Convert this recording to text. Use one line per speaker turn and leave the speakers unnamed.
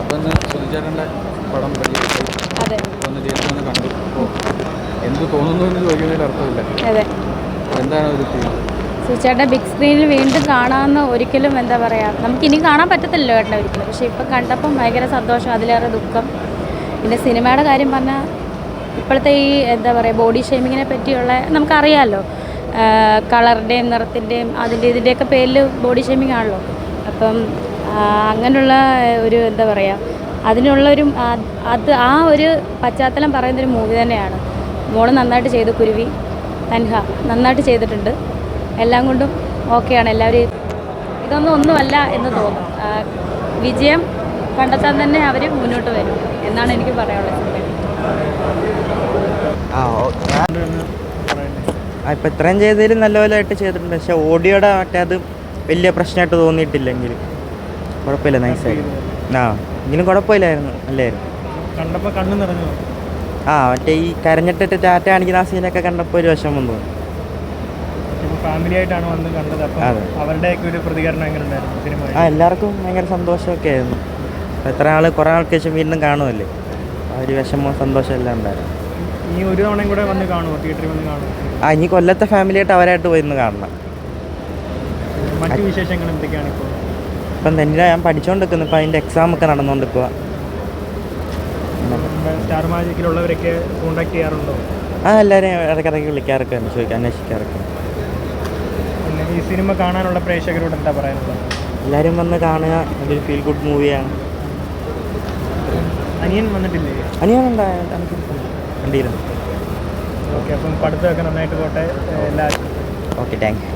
അപ്പം സുധിച്ചേട്ടന്റെ പടം
അതെ.
അപ്പോൾ ഒന്ന് തിയേറ്ററിൽ നിന്ന് കണ്ടു. അപ്പോൾ എന്ത് തോന്നുന്നു എന്ന് ചോദിക്കുന്നതിൽ അർത്ഥമില്ല.
അതെ.
എന്താണ് ഒരു
സുചേട്ടൻ ബിഗ് സ്ക്രീനിൽ വീണ്ടും കാണാമെന്ന് ഒരിക്കലും എന്താ പറയുക നമുക്ക് ഇനി കാണാൻ പറ്റത്തില്ലല്ലോ ഏട്ടനെ ഒരിക്കലും. പക്ഷേ ഇപ്പം കണ്ടപ്പം ഭയങ്കര സന്തോഷം അതിലേറെ ദുഃഖം. പിന്നെ സിനിമയുടെ കാര്യം പറഞ്ഞാൽ ഇപ്പോഴത്തെ ഈ എന്താ പറയുക ബോഡി ഷേമിങ്ങിനെ പറ്റിയുള്ള നമുക്കറിയാമല്ലോ കളറിന്റെയും നിറത്തിന്റെയും അതിന്റെ ഇതിന്റെയൊക്കെ പേരിൽ ബോഡി ഷേമിങ് ആണല്ലോ. അപ്പം അങ്ങനെയുള്ള ഒരു എന്താ പറയുക അതിനുള്ളൊരു അത് ആ ഒരു പശ്ചാത്തലം പറയുന്നൊരു മൂവി തന്നെയാണ്. മോൾ നന്നായിട്ട് ചെയ്തു കുരുവി തൻഹ നന്നായിട്ട് ചെയ്തിട്ടുണ്ട്. എല്ലാം കൊണ്ടും ഓക്കെയാണ് എല്ലാവരും. ഇതൊന്നും ഒന്നുമല്ല എന്ന് തോന്നും. വിജയം കണ്ടെത്താൻ തന്നെ അവർ മുന്നോട്ട് വരും എന്നാണ് എനിക്ക് പറയാനുള്ളത്
ആ ഇപ്പം ഇത്രയും നല്ലപോലെ ആയിട്ട് ചെയ്തിട്ടുണ്ട്. പക്ഷെ ഓഡിയോയുടെ മറ്റേ അത് വലിയ പ്രശ്നമായിട്ട് തോന്നിയിട്ടില്ലെങ്കിൽ കുഴപ്പമില്ല നൈസായിരുന്നു ആ എങ്കിലും കുഴപ്പമില്ലായിരുന്നു അല്ലായിരുന്നു
കണ്ടപ്പോൾ കണ്ണു നിറഞ്ഞു.
ആ മറ്റേ ഈ കരഞ്ഞിട്ടിട്ട് ടാറ്റ കാണിക്കുന്ന ആ സീനൊക്കെ കണ്ടപ്പോൾ ഒരു വിഷമം തോന്നി.
ഫാമിലി ആയിട്ടാണ് വന്ന് കണ്ടത്.
അപ്പോൾ.
അവരുടെയൊക്കെ ഒരു പ്രതികരണം എങ്ങനെ ഉണ്ടായിരുന്നു സിനിമ
ആ എല്ലാവർക്കും ഭയങ്കര സന്തോഷമൊക്കെ ആയിരുന്നു. എത്ര ആൾ കുറേ ആൾക്ക് ശേഷം വീണ്ടും കാണുമല്ലേ ആ ഒരു വിഷമവും സന്തോഷം എല്ലാം ഉണ്ടായിരുന്നു.
ഇനി ഒരു തവണയും കൂടെ വന്ന് കാണുമോ തിയേറ്ററിൽ വന്ന് കാണുമോ
ആ ഇനി കൊല്ലത്തെ ഫാമിലിയായിട്ട് അവരായിട്ട് പോയി ഇന്ന് കാണണം.
മറ്റു വിശേഷങ്ങൾ എന്തൊക്കെയാണ് ഇപ്പോൾ
ഇപ്പം തന്നെ ഞാൻ പഠിച്ചുകൊണ്ടിരിക്കുന്നു ഇപ്പം അതിന്റെ എക്സാം ഒക്കെ നടന്നുകൊണ്ടിരിക്കുക
സ്റ്റാർ മാജിക്കിലുള്ളവരൊക്കെ കോണ്ടാക്ട് ചെയ്യാറുണ്ടോ?
ആ എല്ലാവരെയും ഇടയ്ക്കിടയ്ക്ക് വിളിക്കാറൊക്കെ ഉണ്ട്. ചോദിക്കാൻ അന്വേഷിക്കാറൊക്കെ
പിന്നെ ഈ സിനിമ കാണാനുള്ള പ്രേക്ഷകരോട് എന്താ പറയാനുള്ളത്?
എല്ലാവരും വന്ന് കാണുക. അതൊരു ഫീൽ ഗുഡ് മൂവിയാണ്
അനിയൻ വന്നിട്ടില്ലേ?
അനിയൻ ഉണ്ടായിരുന്നു
ഓക്കെ അപ്പം പഠിത്തമൊക്കെ നന്നായിട്ട് പോട്ടെ. എല്ലാവർക്കും.
Okay thank you